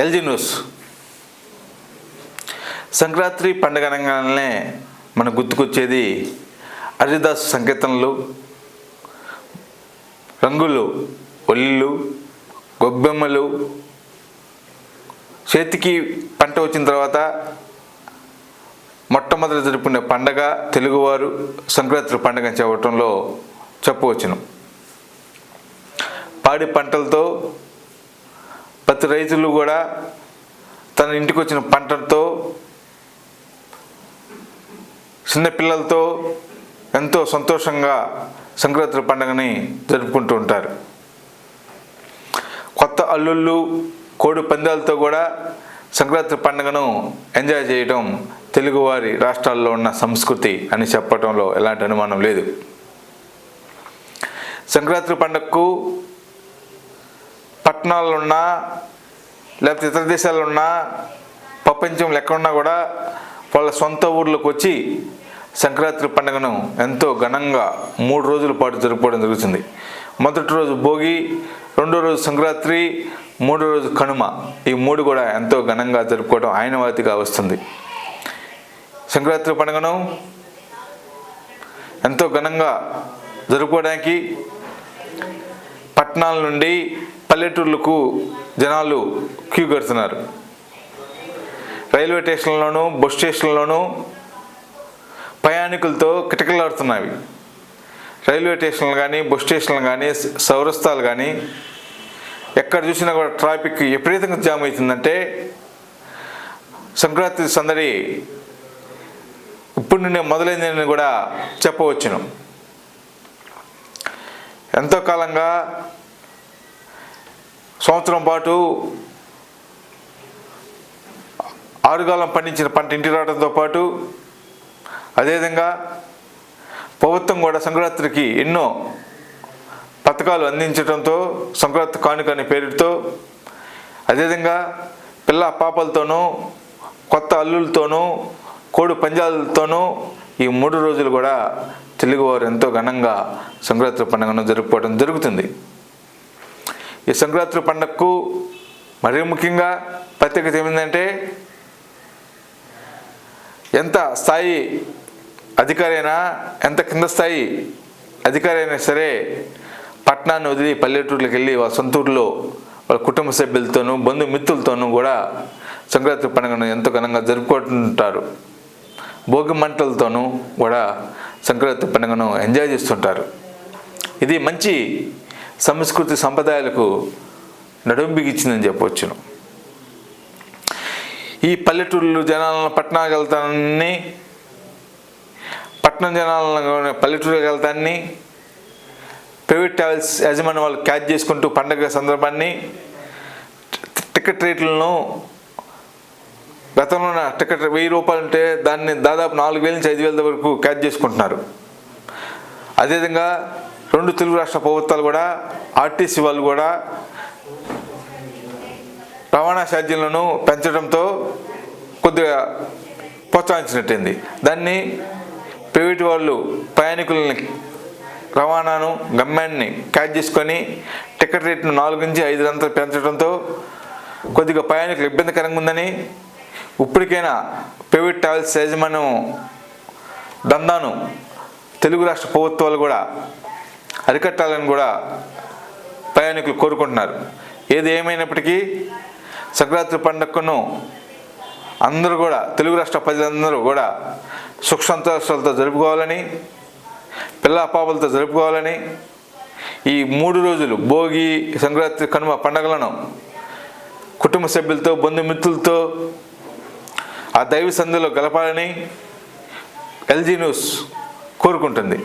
LG news. Sankranti పండుగ అనగానే మనకు గుర్తుకొచ్చేది హరిదాస్ సంకీర్తనలు రంగులు ఒళ్ళు గొబ్బెమ్మలు. చేతికి పంట వచ్చిన తర్వాత మొట్టమొదటి జరుపుకునే పండగ తెలుగువారు సంక్రాంతి పండుగ అని చెప్పడంలో చెప్పవచ్చును. పాడి పంటలతో ప్రతి రైతులు కూడా తన ఇంటికి వచ్చిన పంటలతో చిన్నపిల్లలతో ఎంతో సంతోషంగా సంక్రాంతి పండుగని జరుపుకుంటూ ఉంటారు. కొత్త అల్లుళ్ళు కోడి పందాలతో కూడా సంక్రాంతి పండుగను ఎంజాయ్ చేయడం తెలుగువారి రాష్ట్రాల్లో ఉన్న సంస్కృతి అని చెప్పడంలో ఎలాంటి అనుమానం లేదు. సంక్రాంతి పండుగకు పట్టణాల్లో ఉన్నా లేకపోతే ఇతర దేశాల్లో ఉన్నా ప్రపంచంలో ఎక్కడున్నా కూడా వాళ్ళ సొంత ఊర్లోకి వచ్చి సంక్రాంతి పండుగను ఎంతో ఘనంగా మూడు రోజుల పాటు జరుపుకోవడం జరుగుతుంది. మొదటి రోజు భోగి రెండో రోజు సంక్రాంతి మూడో రోజు కనుమ. ఈ మూడు కూడా ఎంతో ఘనంగా జరుపుకోవడం ఆయనవాతిగా వస్తుంది. సంక్రాంతి పండుగను ఎంతో ఘనంగా జరుపుకోవడానికి పట్టణాల నుండి పల్లెటూర్లకు జనాలు క్యూ కడుతున్నారు. రైల్వే స్టేషన్లోనూ బస్ స్టేషన్లోనూ ప్రయాణికులతో కిటకిలాడుతున్నవి. రైల్వే స్టేషన్లు కానీ బస్ స్టేషన్లు కానీ సౌరస్థాలు కానీ ఎక్కడ చూసినా కూడా ట్రాఫిక్ విపరీతంగా జామ్ అవుతుందంటే సంక్రాంతి సందడి ఇప్పుడు నుండి మొదలైందని కూడా చెప్పవచ్చును. ఎంతో కాలంగా సంవత్సరం పాటు ఆరుగాలం పండించిన పంట ఇంటి రావడంతో పాటు అదేవిధంగా ప్రభుత్వం కూడా సంక్రాంతికి ఎన్నో పథకాలు అందించడంతో సంక్రాంతి కానుక అనే పేరుతో అదేవిధంగా పిల్ల పాపలతోనూ కొత్త అల్లులతోనూ కోడి పంజాలతోనూ ఈ మూడు రోజులు కూడా తెలుగువారు ఎంతో ఘనంగా సంక్రాంతి పండుగను జరుపుకోవడం జరుగుతుంది. ఈ సంక్రాంతి పండుగకు మరీ ముఖ్యంగా ప్రత్యేకత ఏమిందంటే ఎంత స్థాయి అధికారైనా ఎంత కింద స్థాయి అధికారైనా సరే పట్టణాన్ని వదిలి పల్లెటూర్లకు వెళ్ళి వాళ్ళ సొంత ఊర్లో వాళ్ళ కుటుంబ సభ్యులతోనూ బంధుమిత్రులతోనూ కూడా సంక్రాంతి పండుగను ఎంతో ఘనంగా జరుపుకుంటుంటారు. భోగి మంటలతోనూ కూడా సంక్రాంతి పండుగను ఎంజాయ్ చేస్తుంటారు. ఇది మంచి సంస్కృతి సంప్రదాయాలకు నడుం బిగించిందని చెప్పవచ్చును. ఈ పల్లెటూళ్ళు జనాలను పట్టణాలకు వెళ్తానని పట్టణం జనాలను పల్లెటూరుకి వెళ్తాన్ని ప్రైవేట్ ట్రావెల్స్ యజమాని వాళ్ళు క్యాచ్ చేసుకుంటూ పండగ సందర్భాన్ని టికెట్ రేట్లను గతంలో ఉన్న టికెట్ వెయ్యి రూపాయలు ఉంటే దాన్ని దాదాపు నాలుగు వేల నుంచి ఐదు వేల వరకు క్యాచ్ చేసుకుంటున్నారు. అదేవిధంగా రెండు తెలుగు రాష్ట్ర ప్రభుత్వాలు కూడా ఆర్టీసీ వాళ్ళు కూడా రవాణా ఛార్జీలను పెంచడంతో కొద్దిగా ప్రోత్సహించినట్టుంది. దాన్ని ప్రైవేట్ వాళ్ళు ప్రయాణికులని రవాణాను గమ్యాన్ని క్యాచ్ చేసుకొని టికెట్ రేట్ను నాలుగు నుంచి ఐదు అంతా పెంచడంతో కొద్దిగా ప్రయాణికులు ఇబ్బందికరంగా ఉందని ఇప్పటికైనా ప్రైవేట్ ట్రావెల్స్ యాజమాన్యం దందాను తెలుగు రాష్ట్ర ప్రభుత్వాలు కూడా అరికట్టాలని కూడా ప్రయాణికులు కోరుకుంటున్నారు. ఏది ఏమైనప్పటికీ సంక్రాంతి పండుగను అందరూ కూడా తెలుగు రాష్ట్ర ప్రజలందరూ కూడా సుఖ సంతోషాలతో జరుపుకోవాలని పిల్ల పాపలతో జరుపుకోవాలని ఈ మూడు రోజులు భోగి సంక్రాంతి కనుమ పండుగలను కుటుంబ సభ్యులతో బంధుమిత్రులతో ఆ దైవ సంధిలో గలపాలని ఎల్జీ న్యూస్ కోరుకుంటుంది.